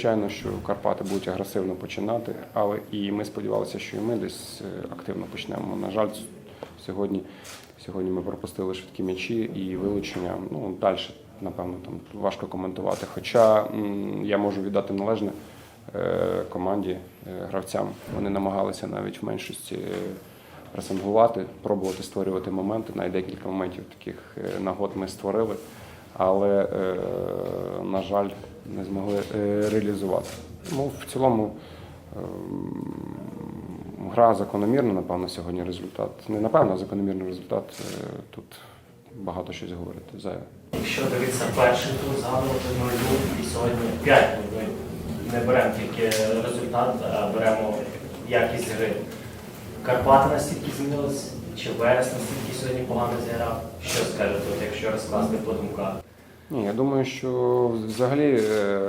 звичайно, що Карпати будуть агресивно починати, але і ми сподівалися, що і ми десь е, активно почнемо. На жаль, сьогодні, сьогодні ми пропустили швидкі м'ячі і вилучення. Ну, далі, напевно, там важко коментувати. Хоча я можу віддати належне е, команді, е, гравцям. Вони намагалися навіть в меншості пресингувати, пробувати створювати моменти. Навіть декілька моментів таких нагод ми створили, але, на жаль, не змогли е, реалізувати. Тому в цілому ем, гра закономірна, напевно, сьогодні результат. Не напевно, а закономірний результат. Е, Тут багато щось говорити зайве. Якщо дивитися перший тур, згадувати 0 і сьогодні 5 ми не беремо тільки результат, а беремо якість гри. Карпати настільки змінились, чи Верес настільки сьогодні погано зіграв? Що скажете, от якщо розкласти по думках? Ні, я думаю, що взагалі е,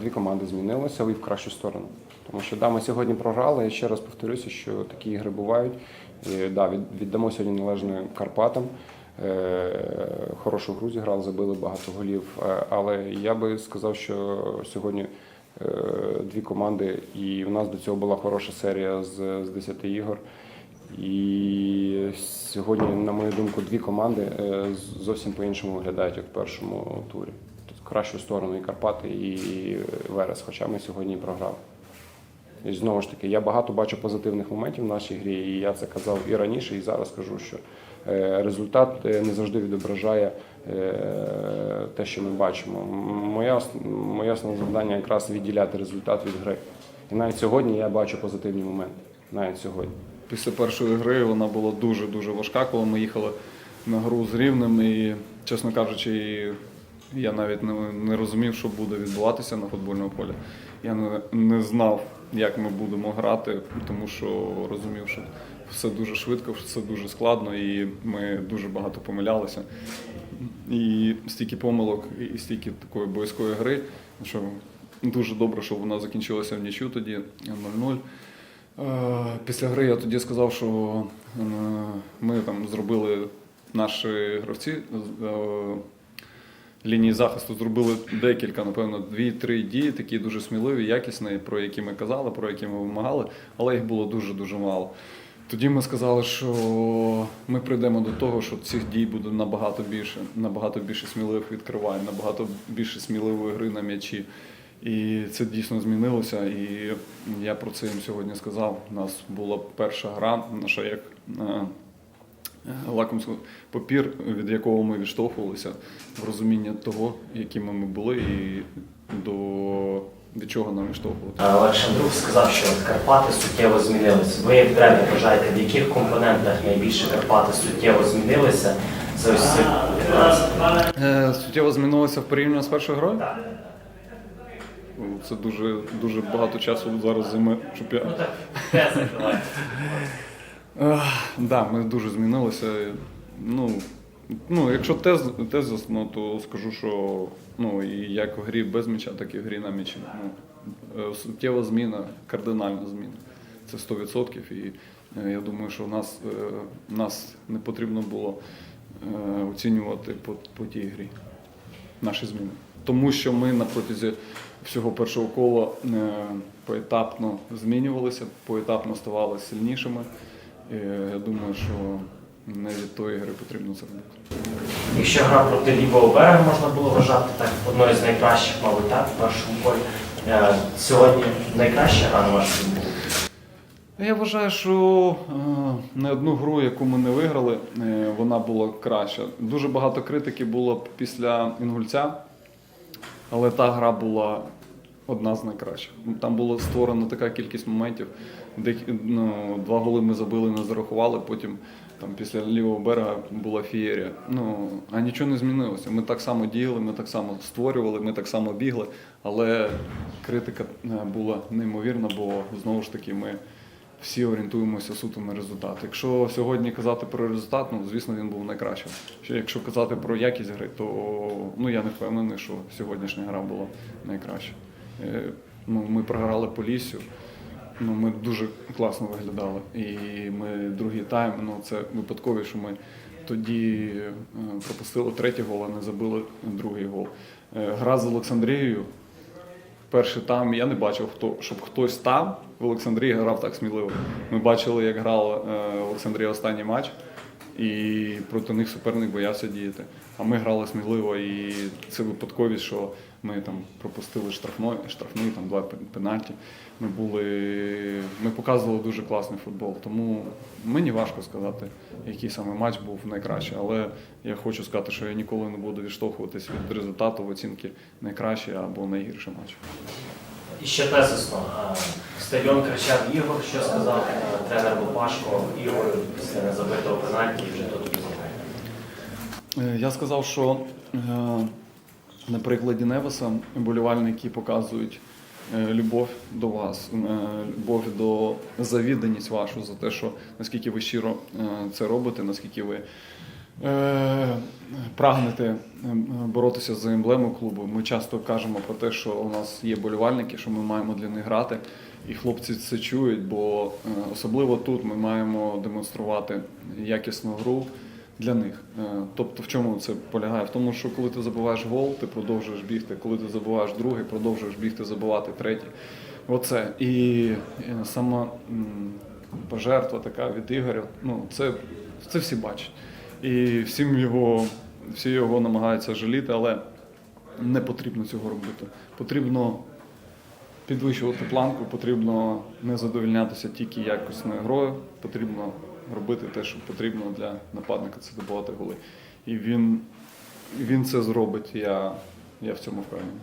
дві команди змінилися, але в кращу сторону. Тому що да, ми сьогодні програли. Я ще раз повторюся, що такі ігри бувають. І, да, від- віддамо сьогодні належне Карпатам. Е, Хорошу гру зіграли, забили багато голів. Е, Але я би сказав, що сьогодні дві команди, і в нас до цього була хороша серія з, з 10 ігор. І сьогодні, на мою думку, дві команди е, зовсім по-іншому виглядають як в першому турі. Тут кращу сторону і Карпати, і Верес, хоча ми сьогодні програли. І знову ж таки, я багато бачу позитивних моментів в нашій грі, і я це казав і раніше, і зараз кажу, що е, результат е, не завжди відображає те, що ми бачимо. М- Моя, моє основне завдання якраз відділяти результат від гри. І навіть сьогодні я бачу позитивні моменти. Навіть сьогодні. Після першої гри вона була дуже-дуже важка, коли ми їхали на гру з рівнем. І, чесно кажучи, я навіть не, розумів, що буде відбуватися на футбольному полі. Я не, не знав, як ми будемо грати, тому що розумів, що все дуже швидко, все дуже складно, і ми дуже багато помилялися. І стільки помилок, і стільки такої боязкої гри, що дуже добре, що вона закінчилася в нічю тоді 0-0. Е, Після гри я тоді сказав, що е, ми там зробили наші гравці е, лінії захисту зробили декілька, напевно, дві-три дії, такі дуже сміливі, якісні, про які ми казали, про які ми вимагали, але їх було дуже-дуже мало. Тоді ми сказали, що ми прийдемо до того, що цих дій буде набагато більше, набагато більше сміливих відкривань, набагато більше сміливої гри на м'ячі. І це дійсно змінилося. І я про це їм сьогодні сказав. У нас була перша гра, наша як е, лакомський папір, від якого ми відштовхувалися в розуміння того, якими ми були, і до від чого нам відштовхувати. Олег Шандрук сказав, що Карпати суттєво змінилися. Ви як тренер вважаєте, в яких компонентах найбільше Карпати суттєво змінилися за ось 15? Е, суттєво змінилося в порівнянні з першою грою? Це дуже, дуже багато часу зараз займе, щоб я Ну так, ми дуже змінилися. Ну, ну якщо тез, тезисно, то скажу, що ну, і як в грі без м'яча, так і в грі на м'ячі. Ну, е, суттєва зміна, кардинальна зміна. Це 100%. І е, я думаю, що нас, е, нас не потрібно було оцінювати по, по тій грі, наші зміни. Тому що ми на протязі всього першого кола е, поетапно змінювалися, поетапно ставали сильнішими. І я думаю, що не від тої гри потрібно це робити. Якщо гра проти лівого берега можна було вважати так, одною з найкращих, мабуть, так, в першому полі. Е, Сьогодні найкраща гра на вашу думку. Я вважаю, що е, не одну гру, яку ми не виграли, вона була краща. Дуже багато критики було після Інгульця, але та гра була одна з найкращих. Там було створено така кількість моментів, де ну, два голи ми забили, не зарахували, потім там після лівого берега була фієрія. Ну, а нічого не змінилося. Ми так само діяли, ми так само створювали, ми так само бігли, але критика е, була неймовірна, бо знову ж таки ми всі орієнтуємося суто на результат. Якщо сьогодні казати про результат, ну звісно, він був найкращим. Що Якщо казати про якість гри, то ну я не впевнений, що сьогоднішня гра була найкраща. Е, Ну, ми програли по лісю. Ну, ми дуже класно виглядали. І ми другий тайм, ну це випадково, що ми тоді е, пропустили третій гол, а не забили другий гол. Е, Гра з Олександрією вперше там. Я не бачив, хто, щоб хтось там в Олександрії грав так сміливо. Ми бачили, як грала е, Олександрія останній матч, і проти них суперник боявся діяти. А ми грали сміливо, і це випадковість, що ми там пропустили штрафной, штрафний, там два пенальті. Ми були, ми показували дуже класний футбол. Тому мені важко сказати, який саме матч був найкращий. Але я хочу сказати, що я ніколи не буду відштовхуватись від результату в оцінки найкращий або найгірший матч. І ще тезисно. е, Стадіон кричав Ігор, що сказав е, тренер Лопашко Ігор після незабитого пенальті і вже тут розіграє. Е, Я сказав, що на прикладі Невеса болівальники показують любов до вас, любов до завідданість вашу за те, що наскільки ви щиро це робите, наскільки ви прагнете боротися за емблему клубу. Ми часто кажемо про те, що у нас є болівальники, що ми маємо для них грати. І хлопці це чують, бо е, особливо тут ми маємо демонструвати якісну гру для них. Е, Тобто, в чому це полягає? В тому, що коли ти забуваєш гол, ти продовжуєш бігти. Коли ти забуваєш другий, продовжуєш бігти, забивати третій. Оце. І е, сама пожертва така від Ігоря, ну це, це всі бачать. І всім його, всі його намагаються жаліти, але не потрібно цього робити. Потрібно підвищувати планку, потрібно не задовільнятися тільки якісною грою, потрібно робити те, що потрібно для нападника, це добувати голи. І він, він це зробить, я, я в цьому впевнений.